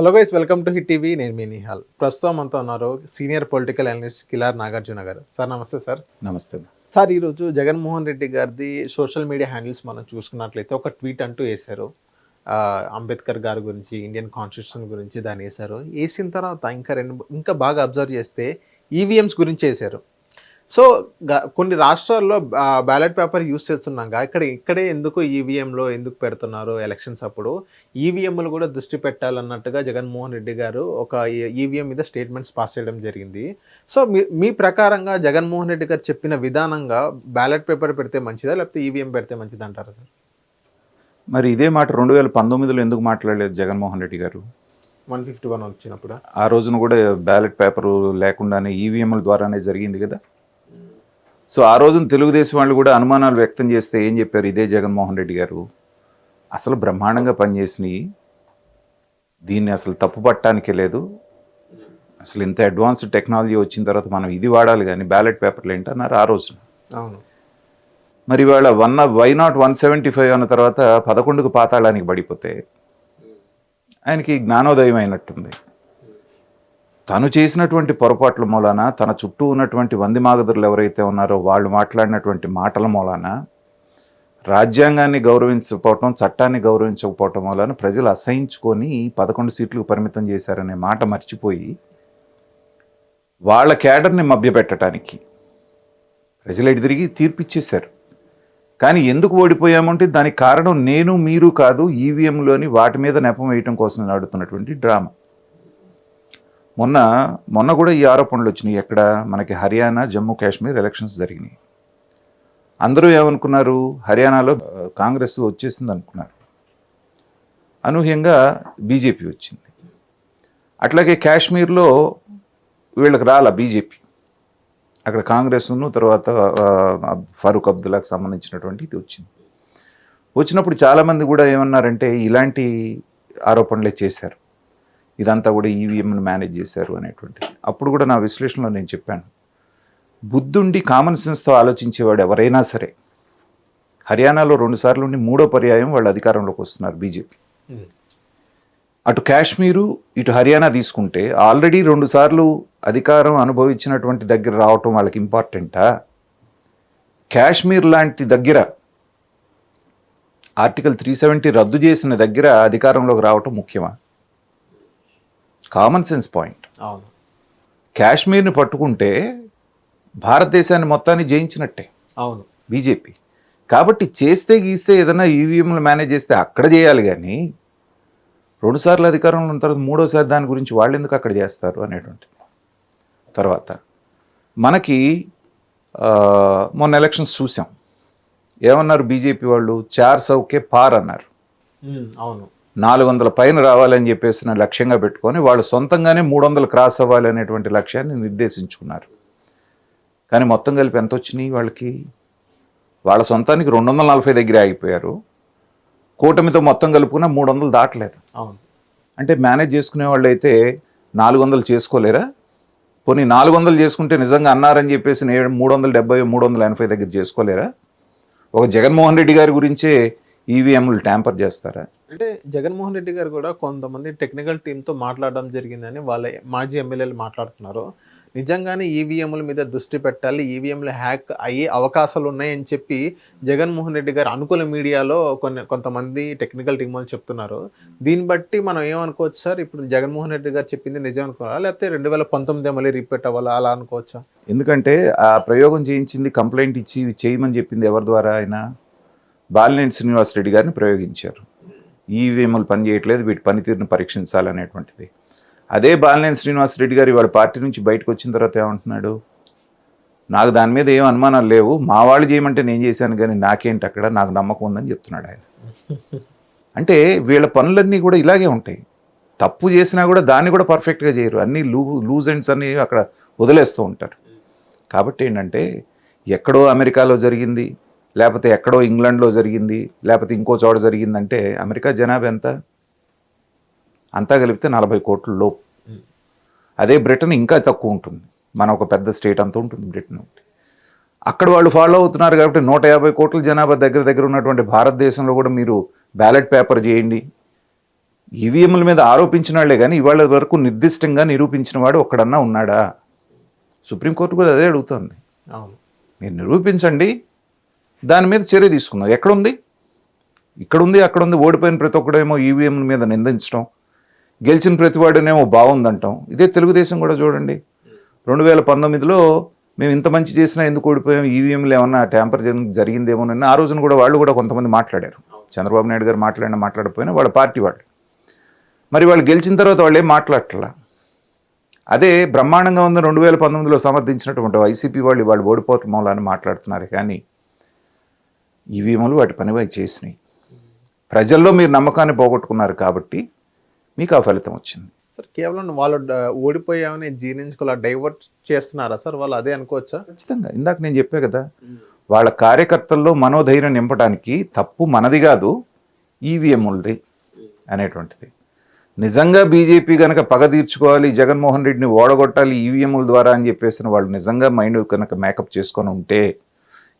Hello guys welcome to Hit TV. నేను మీ నిహాల్. ప్రస్తుతం అంతా ఉన్నారు senior political analyst Kilar Nagarjuna garu. Sir నమస్తే సార్. నమస్తే. సార్ ఈరోజు జగన్మోహన్ రెడ్డి గారిది సోషల్ మీడియా హ్యాండిల్స్ మనం చూసుకున్నట్లయితే ఒక ట్వీట్ అంటూ వేశారు. అంబేద్కర్ గారి గురించి ఇండియన్ కాన్స్టిట్యూషన్ గురించి దాన్ని వేశారు. వేసిన తర్వాత ఇంకా రెండు ఇంకా బాగా అబ్జర్వ్ చేస్తే ఈవీఎంస్ గురించి వేశారు. సో కొన్ని రాష్ట్రాల్లో బ్యాలెట్ పేపర్ యూస్ చేస్తున్నాగా. ఇక్కడ ఇక్కడే ఎందుకు ఈవీఎంలో ఎందుకు పెడుతున్నారు ఎలక్షన్స్ అప్పుడు? ఈవీఎంలు కూడా దృష్టి పెట్టాలన్నట్టుగా జగన్మోహన్ రెడ్డి గారు ఒక ఈవీఎం మీద స్టేట్మెంట్స్ పాస్ చేయడం జరిగింది. సో మీ మీ ప్రకారంగా జగన్మోహన్ రెడ్డి గారు చెప్పిన విధానంగా బ్యాలెట్ పేపర్ పెడితే మంచిదా? లేకపోతే ఈవీఎం పెడితే మంచిది అంటారా సార్? మరి ఇదే మాట రెండు వేల పంతొమ్మిదిలో ఎందుకు మాట్లాడలేదు జగన్మోహన్ రెడ్డి గారు? వన్ ఫిఫ్టీ వన్ వచ్చినప్పుడు? ఆ రోజున కూడా బ్యాలెట్ పేపర్ లేకుండానే ఈవీఎంల ద్వారానే జరిగింది కదా. సో ఆ రోజున తెలుగుదేశం వాళ్ళు కూడా అనుమానాలు వ్యక్తం చేస్తే ఏం చెప్పారు ఇదే జగన్మోహన్ రెడ్డి గారు? అసలు బ్రహ్మాండంగా పనిచేసినాయి. దీన్ని అసలు తప్పు పట్టడానికే లేదు. అసలు ఇంత అడ్వాన్స్డ్ టెక్నాలజీ వచ్చిన తర్వాత మనం ఇది వాడాలి కానీ బ్యాలెట్ పేపర్లు ఏంటన్నారు ఆ రోజున. అవును. మరి ఇవాళ one why not one seventy five అన్న తర్వాత పదకొండుకు పాతాళానికి పడిపోతే ఆయనకి జ్ఞానోదయం అయినట్టుంది. తను చేసినటువంటి పొరపాట్ల మూలాన తన చుట్టూ ఉన్నటువంటి వంది మాగదురులు ఎవరైతే ఉన్నారో వాళ్ళు మాట్లాడినటువంటి మాటల మూలాన రాజ్యాంగాన్ని గౌరవించకపోవటం చట్టాన్ని గౌరవించకపోవటం వలన ప్రజలు అసహించుకొని పదకొండు సీట్లకు పరిమితం చేశారనే మాట మర్చిపోయి వాళ్ళ క్యాడర్ని మభ్యపెట్టడానికి ప్రజలు ఎటు తిరిగి తీర్పిచ్చేశారు. కానీ ఎందుకు ఓడిపోయామంటే దానికి కారణం నేను మీరు కాదు ఈవీఎంలోని వాటి మీద నెపం వేయటం కోసం నడుతున్నటువంటి డ్రామా. మొన్న మొన్న కూడా ఈ ఆరోపణలు వచ్చినాయి. ఎక్కడ? మనకి హర్యానా జమ్మూ కాశ్మీర్ ఎలక్షన్స్ జరిగినాయి. అందరూ ఏమనుకున్నారు? హర్యానాలో కాంగ్రెస్ వచ్చేసింది అనుకున్నారు. అనూహ్యంగా బీజేపీ వచ్చింది. అట్లాగే కాశ్మీర్లో వీళ్ళకి రాల బీజేపీ. అక్కడ కాంగ్రెస్ను తర్వాత ఫరూక్ అబ్దుల్లాకి సంబంధించినటువంటి ఇది వచ్చింది. వచ్చినప్పుడు చాలామంది కూడా ఏమన్నారంటే ఇలాంటి ఆరోపణలే చేశారు. ఇదంతా కూడా ఈవీఎంను మేనేజ్ చేశారు అనేటువంటి అప్పుడు కూడా నా విశ్లేషణలో నేను చెప్పాను. బుద్ధుండి కామన్ సెన్స్తో ఆలోచించేవాడు ఎవరైనా సరే హర్యానాలో రెండు సార్లు ఉండి మూడో పర్యాయం వాళ్ళు అధికారంలోకి వస్తున్నారు బీజేపీ. అటు కాశ్మీరు ఇటు హర్యానా తీసుకుంటే ఆల్రెడీ రెండు సార్లు అధికారం అనుభవించినటువంటి దగ్గర రావటం వాళ్ళకి ఇంపార్టెంటా? కాశ్మీర్ లాంటి దగ్గర ఆర్టికల్ త్రీ సెవెంటీ రద్దు చేసిన దగ్గర అధికారంలోకి రావటం ముఖ్యమా? Common sense point. అవును. కాశ్మీర్ని పట్టుకుంటే భారతదేశాన్ని మొత్తాన్ని జయించినట్టే. అవును. బీజేపీ. కాబట్టి చేస్తే గీస్తే ఏదైనా ఈవీఎంలు మేనేజ్ చేస్తే అక్కడ చేయాలి కానీ రెండుసార్లు అధికారంలో ఉన్న తర్వాత మూడోసారి దాని గురించి వాళ్ళు ఎందుకు అక్కడ చేస్తారు అనేటువంటిది. తర్వాత మనకి మొన్న ఎలక్షన్స్ చూసాం. ఏమన్నారు బీజేపీ వాళ్ళు? చార్ సౌకే పార్ అన్నారు. అవును. నాలుగు వందల పైన రావాలని చెప్పేసిన లక్ష్యంగా పెట్టుకొని వాళ్ళు సొంతంగానే మూడు వందలు క్రాస్ అవ్వాలి అనేటువంటి లక్ష్యాన్ని నిర్దేశించుకున్నారు. కానీ మొత్తం కలిపి ఎంత వచ్చినాయి వాళ్ళకి? వాళ్ళ సొంతానికి రెండు వందల నలభై దగ్గర ఆగిపోయారు. కూటమితో మొత్తం కలుపుకున్న మూడు వందలు దాటలేదు. అవును. అంటే మేనేజ్ చేసుకునే వాళ్ళు అయితే నాలుగు వందలు చేసుకోలేరా? పోనీ నాలుగు వందలు చేసుకుంటే నిజంగా అన్నారని చెప్పేసి మూడు వందల డెబ్బై మూడు వందల ఎనభై దగ్గర చేసుకోలేరా? ఒక జగన్మోహన్ రెడ్డి గారి గురించే ఈవీఎంలు ట్యాంపర్ చేస్తారా? అంటే జగన్మోహన్ రెడ్డి గారు కూడా కొంతమంది టెక్నికల్ టీంతో మాట్లాడడం జరిగిందని వాళ్ళ మాజీ ఎమ్మెల్యేలు మాట్లాడుతున్నారు. నిజంగానే ఈవీఎంల మీద దృష్టి పెట్టాలి ఈవీఎంలు హ్యాక్ అయ్యే అవకాశాలు ఉన్నాయని చెప్పి జగన్మోహన్ రెడ్డి గారు అనుకూల మీడియాలో కొన్ని కొంతమంది టెక్నికల్ టీం వాళ్ళు చెప్తున్నారు. దీన్ని బట్టి మనం ఏమనుకోవచ్చు సార్? ఇప్పుడు జగన్మోహన్ రెడ్డి గారు చెప్పింది నిజం అనుకోవాలా? లేకపోతే రెండు వేల పంతొమ్మిది మళ్ళీ రిపీట్ అవ్వాలా? అలా అనుకోవచ్చా? ఎందుకంటే ఆ ప్రయోగం చేయించింది కంప్లైంట్ ఇచ్చి చేయమని చెప్పింది ఎవరి ద్వారా ఆయన బాలినేని శ్రీనివాస్ రెడ్డి గారిని ప్రయోగించారు. ఈవీఎంలు పని చేయట్లేదు వీటి పనితీరును పరీక్షించాలనేటువంటిది. అదే బాలినేని శ్రీనివాస్ రెడ్డి గారు ఇవాళ పార్టీ నుంచి బయటకు వచ్చిన తర్వాత ఏమంటున్నాడు? నాకు దాని మీద ఏం అనుమానాలు లేవు మా వాళ్ళు చేయమంటే నేను చేశాను కానీ నాకేంటి అక్కడ? నాకు నమ్మకం ఉందని చెప్తున్నాడు ఆయన. అంటే వీళ్ళ పనులన్నీ కూడా ఇలాగే ఉంటాయి. తప్పు చేసినా కూడా దాన్ని కూడా పర్ఫెక్ట్గా చేయరు. అన్నీ లూ లూజ్ ఎండ్స్ అన్ని అక్కడ వదిలేస్తూ ఉంటారు. కాబట్టి ఏంటంటే ఎక్కడో అమెరికాలో జరిగింది. లేకపోతే ఎక్కడో ఇంగ్లాండ్లో జరిగింది లేకపోతే ఇంకో చోట జరిగిందంటే అమెరికా జనాభా ఎంత? అంతా కలిపితే నలభై కోట్ల లోపు. అదే బ్రిటన్ ఇంకా తక్కువ ఉంటుంది. మన ఒక పెద్ద స్టేట్ అంత ఉంటుంది బ్రిటన్ ఒకటి. అక్కడ వాళ్ళు ఫాలో అవుతున్నారు కాబట్టి నూట యాభై కోట్ల జనాభా దగ్గర దగ్గర ఉన్నటువంటి భారతదేశంలో కూడా మీరు బ్యాలెట్ పేపర్ చేయండి. ఈవీఎంల మీద ఆరోపించిన వాళ్ళే కానీ ఇవాళ వరకు నిర్దిష్టంగా నిరూపించిన వాడు ఒక్కడన్నా ఉన్నాడా? సుప్రీంకోర్టు కూడా అదే అడుగుతుంది. మీరు నిరూపించండి. దాని మీద చర్య తీసుకుందాం ఎక్కడుంది? ఇక్కడ ఉంది అక్కడ ఉంది ఓడిపోయిన ప్రతి ఒక్కడేమో ఈవీఎం మీద నిందించడం గెలిచిన ప్రతివాడునేమో బాగుందంటాం ఇదే తెలుగుదేశం కూడా చూడండి. రెండు వేల పంతొమ్మిదిలో మేము ఇంత మంచి చేసినా ఎందుకు ఓడిపోయాం? ఈవీఎంలు ఏమన్నా ట్యాంపర్ జరిగిందేమోనని ఆ రోజున కూడా వాళ్ళు కూడా కొంతమంది మాట్లాడారు. చంద్రబాబు నాయుడు గారు మాట్లాడినా మాట్లాడకపోయినా వాళ్ళ పార్టీ వాళ్ళు. మరి వాళ్ళు గెలిచిన తర్వాత వాళ్ళు ఏం మాట్లాడట్లా? అదే బ్రహ్మాండంగా ఉంది. రెండు వేల పంతొమ్మిదిలో సమర్థించినటువంటి వైసీపీ వాళ్ళు వాళ్ళు ఓడిపోవటం అని మాట్లాడుతున్నారు. కానీ ఈవీఎంలు వాటి పని అవి చేసినాయి. ప్రజల్లో మీరు నమ్మకాన్ని పోగొట్టుకున్నారు కాబట్టి మీకు ఆ ఫలితం వచ్చింది. సార్ కేవలం వాళ్ళు ఓడిపోయామని జీర్ణించుకోవాలి డైవర్ట్ చేస్తున్నారా సార్? వాళ్ళు అదే అనుకోవచ్చా? ఖచ్చితంగా. ఇందాక నేను చెప్పా కదా వాళ్ళ కార్యకర్తల్లో మనోధైర్యం నింపడానికి తప్పు మనది కాదు ఈవీఎంలది అనేటువంటిది. నిజంగా బీజేపీ కనుక పగ తీర్చుకోవాలి జగన్మోహన్ రెడ్డిని ఓడగొట్టాలి ఈవీఎంల ద్వారా అని చెప్పేసిన వాళ్ళు నిజంగా మైండ్ కనుక మేకప్ చేసుకొని ఉంటే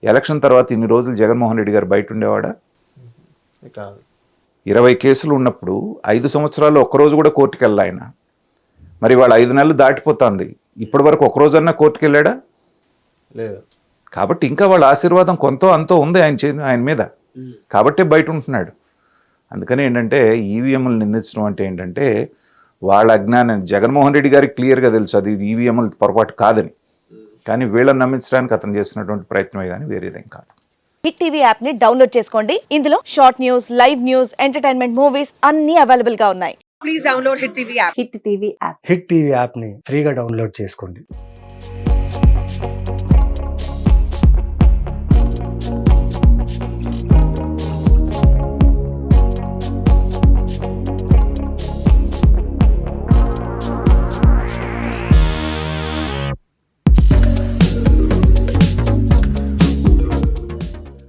ఎలక్షన్ తర్వాత ఇన్ని రోజులు జగన్మోహన్ రెడ్డి గారు బయట ఉండేవాడా? కాదు. ఇరవై కేసులు ఉన్నప్పుడు ఐదు సంవత్సరాలు ఒక్కరోజు కూడా కోర్టుకు వెళ్ళా ఆయన. మరి వాళ్ళు ఐదు నెలలు దాటిపోతుంది. ఇప్పటి వరకు ఒక రోజన్నా కోర్టుకు వెళ్ళాడా? లేదు. కాబట్టి ఇంకా వాళ్ళ ఆశీర్వాదం కొంత అంతో ఉంది ఆయన చే ఆయన మీద. కాబట్టే బయట ఉంటున్నాడు. అందుకని ఏంటంటే ఈవీఎంలు నిందించడం అంటే ఏంటంటే వాళ్ళ అజ్ఞానం జగన్మోహన్ రెడ్డి గారికి క్లియర్గా తెలుసు. అది ఈవీఎంలు పొరపాటు కాదని. కానీ వీళ్ళని నమ్మించడానికి అతను చేస్తున్నటువంటి ప్రయత్నమే కానీ వేరేదేం కాదు. హిట్ టీవీ యాప్ని డౌన్లోడ్ చేసుకోండి. ఇందులో short news live news entertainment movies అన్ని అవైలబుల్గా ఉన్నాయి. Please download Hit TV app. Hit TV app Hit TV యాప్ని ఫ్రీగా డౌన్లోడ్ చేసుకోండి.